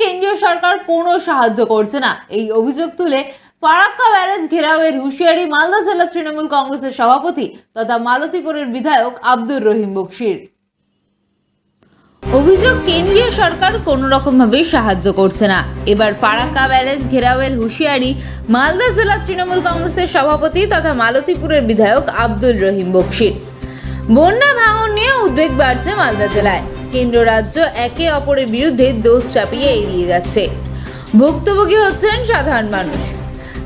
কেন্দ্রীয় সরকার কোনো সাহায্য করছে না। এই অভিযোগ তুলে ফারাক্কা ব্যারেজ ঘেরাওয়ের হুঁশিয়ারি মালদা জেলা তৃণমূল কংগ্রেসের সভাপতি তথা মালতীপুরের বিধায়ক আব্দুর রহিম বক্সির। অভিযোগ কেন্দ্রীয় সরকার কোনো রকমভাবে সাহায্য করছে না। এবার ফারাক্কা ব্যারেজ ঘেরাওয়ের হুঁশিয়ারি মালদা জেলা তৃণমূল কংগ্রেসের সভাপতি তথা মালতীপুরের বিধায়ক আব্দুল রহিম বক্সির। বন্যা ভাঙন নিয়ে উদ্বেগ বাড়ছে মালদা জেলায়। কেন্দ্র রাজ্য একে অপরের বিরুদ্ধে দোষ চাপিয়ে এড়িয়ে যাচ্ছে। ভুক্তভোগী হচ্ছেন সাধারণ মানুষ।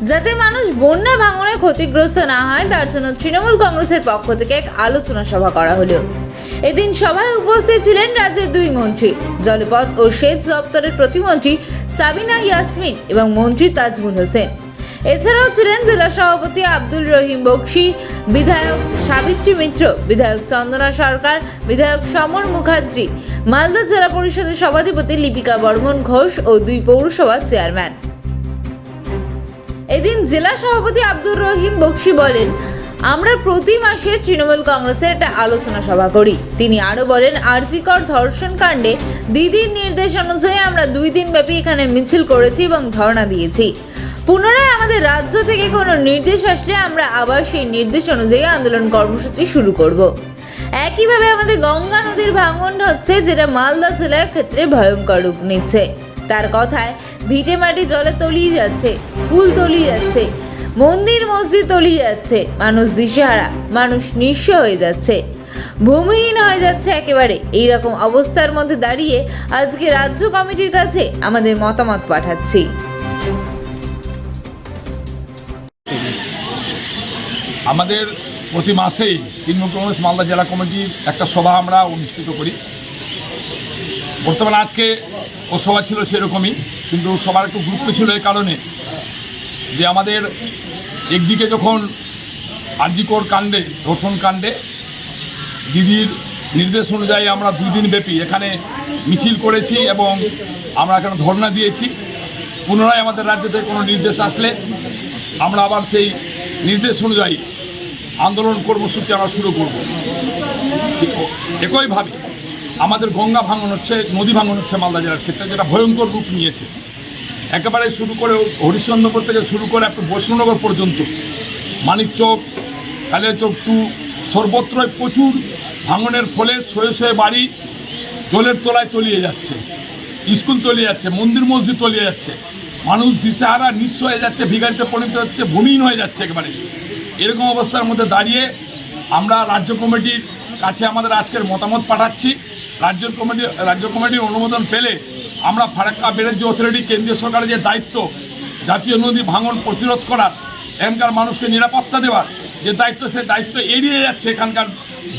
যাতে মানুষ বন্যা ভাঙনে ক্ষতিগ্রস্ত না হয়, তার জন্য তৃণমূল কংগ্রেসের পক্ষ থেকে এক আলোচনা সভা করা হলো। এদিন সভায় উপস্থিত ছিলেন রাজ্যের দুই মন্ত্রী, জলপথ ও সেচ দপ্তরের প্রতিমন্ত্রী সাবিনা ইয়াসমিন এবং মন্ত্রী তাজমুল হোসেন। এছাড়াও ছিলেন জেলা সভাপতি আব্দুল রহিম বক্সি, বিধায়ক সাবিত্রী মিত্র, বিধায়ক চন্দনা সরকার, বিধায়ক সমর মুখার্জি, মালদা জেলা পরিষদের সভাধিপতি লিপিকা বর্মন ঘোষ ও দুই পৌরসভার চেয়ারম্যান। এদিন জেলা সভাপতি আব্দুর রহিম বক্সি বলেন, আমরা প্রতি মাসে তৃণমূল কংগ্রেসের একটা আলোচনা সভা করি। তিনি আরও বলেন, আরজিকর ধর্ষণ কাণ্ডে দিদির নির্দেশ অনুযায়ী আমরা দুই দিন ব্যাপী এখানে মিছিল করেছি এবং ধর্ণা দিয়েছি। পুনরায় আমাদের রাজ্য থেকে কোনো নির্দেশ আসলে আমরা আবার সেই নির্দেশ অনুযায়ী আন্দোলন কর্মসূচি শুরু করব। একইভাবে আমাদের গঙ্গা নদীর ভাঙন হচ্ছে, যেটা মালদা জেলার ক্ষেত্রে ভয়ঙ্কর রূপ নিচ্ছে। তার কথায় ভিটে মাটি জলে তলিয়ে যাচ্ছে, স্কুল তলিয়ে যাচ্ছে, মন্দির, মসজিদ তলিয়ে যাচ্ছে, মানুষ দিশেহারা, মানুষ নিঃস্ব হয়ে যাচ্ছে। ভূমিহীন হয়ে যাচ্ছে একেবারে। এই রকম অবস্থার মধ্যে দাঁড়িয়ে আজকে রাজ্য কমিটির কাছে আমাদের মতামত পাঠাচ্ছি। আমাদের প্রতি মাসেই তৃণমূল কংগ্রেস মালদা জেলা কমিটির একটা সভা আমরা অনুষ্ঠিত করি। বর্তমানে আজকে ও সভা ছিল সেরকমই, কিন্তু সবার একটু গুরুত্ব ছিল এই কারণে যে আমাদের একদিকে যখন আর্যিকর কাণ্ডে, ধর্ষণ কাণ্ডে দিদির নির্দেশ অনুযায়ী আমরা দুই দিন ব্যাপী এখানে মিছিল করেছি এবং আমরা এখানে ধর্ণা দিয়েছি। পুনরায় আমাদের রাজ্য থেকে কোনো নির্দেশ আসলে আমরা আবার সেই নির্দেশ অনুযায়ী আন্দোলন কর্মসূচি আমরা শুরু করব। একইভাবে আমাদের গঙ্গা ভাঙন হচ্ছে, নদী ভাঙন হচ্ছে মালদা জেলার ক্ষেত্রে, যেটা ভয়ঙ্কর রূপ নিয়েছে। একেবারে শুরু করে হরিশ্চন্দ্রপুর থেকে শুরু করে একটু বৈষ্ণবনগর পর্যন্ত মানিকচক কালিয়াচক টু, সর্বত্রই প্রচুর ভাঙনের ফলে শয়ে শয়ে বাড়ি জলের তলায় তলিয়ে যাচ্ছে, স্কুল তলিয়ে যাচ্ছে, মন্দির মসজিদ তলিয়ে যাচ্ছে, মানুষ দিশেহারা, নিঃস্ব হয়ে যাচ্ছে ভিগারিতে পরিণত হচ্ছে, ভূমিহীন হয়ে যাচ্ছে একেবারে। এরকম অবস্থার মধ্যে দাঁড়িয়ে আমরা রাজ্য কমিটির কাছে আমাদের আজকের মতামত পাঠাচ্ছি। রাজ্য কমিটি, রাজ্য কমিটির অনুমোদন পেলে আমরা ফারাক্কা ব্যারেজ অথরিটি, কেন্দ্রীয় সরকারের যে দায়িত্ব, জাতীয় নদী ভাঙন প্রতিরোধ করার, এখানকার মানুষকে নিরাপত্তা দেওয়ার, যে দায়িত্ব সে দায়িত্ব এড়িয়ে যাচ্ছে এখানকার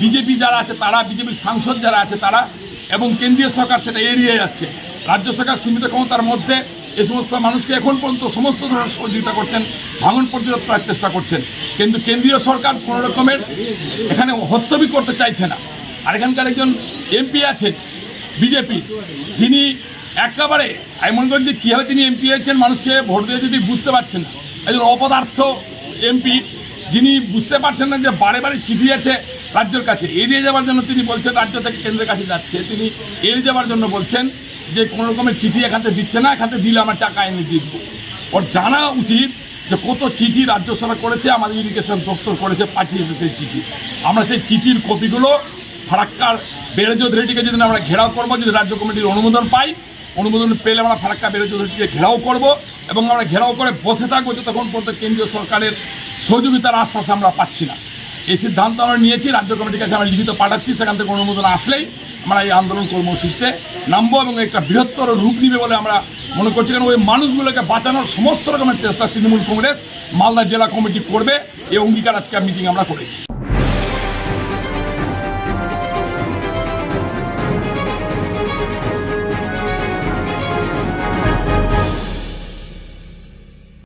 বিজেপি যারা আছে, তারা, বিজেপির সাংসদ যারা আছে, তারা এবং কেন্দ্রীয় সরকার সেটা এড়িয়ে যাচ্ছে। রাজ্য সরকার সীমিত ক্ষমতার মধ্যে এ সমস্ত মানুষকে এখন পর্যন্ত সমস্ত ধরনের সহযোগিতা করছেন, ভাঙন প্রতিরোধ করার চেষ্টা করছেন। কিন্তু কেন্দ্রীয় সরকার কোনো রকমের এখানে হস্তক্ষেপ করতে চাইছে না। আর এখানকার একজন এমপি আছেন বিজেপি যিনি একেবারে মনে যে কীভাবে তিনি এমপি হয়েছেন, মানুষকে ভোট দিয়ে যদি বুঝতে পারছেন না। একজন অপদার্থ এমপি যিনি বুঝতে পারছেন না যে বারে বারে চিঠি আছে রাজ্যের কাছে। এড়িয়ে যাওয়ার জন্য তিনি বলছেন, রাজ্য থেকে কেন্দ্রের কাছে যাচ্ছে। তিনি এড়িয়ে যাওয়ার জন্য বলছেন যে কোনো রকমের চিঠি এখান থেকে দিচ্ছে না এখান দিলে আমার টাকা এনে দিয়ে দেবো। ওর জানা উচিত যে কত চিঠি রাজ্য সরকার করেছে, আমাদের ইরিগেশন দপ্তর করেছে, পাঠিয়েছে সেই চিঠি। আমরা সেই চিঠির কপিগুলো ফারাক্কার বেড়েজ অথরিটিকে যদি আমরা ঘেরাও করব, যদি রাজ্য কমিটির অনুমোদন পাই, অনুমোদন পেলে আমরা ফারাক্কা বেড়েজ অথরিটিকে ঘেরাও করব এবং আমরা ঘেরাও করে বসে থাকব, যতক্ষণ পর্যন্ত কেন্দ্রীয় সরকারের সহযোগিতার আশ্বাস আমরা পাচ্ছি না। এই সিদ্ধান্ত আমরা নিয়েছি, রাজ্য কমিটির কাছে আমরা লিখিত পাঠাচ্ছি, সেখান থেকে অনুমোদন আসলেই আমরা এই আন্দোলন কর্মসূচিতে নামবো এবং একটা বৃহত্তর রূপ নিবে বলে আমরা মনে করছি। কারণ ওই মানুষগুলোকে বাঁচানোর সমস্ত রকমের চেষ্টা তৃণমূল কংগ্রেস মালদা জেলা কমিটি করবে। এই অঙ্গীকার আজকে মিটিং আমরা করেছি।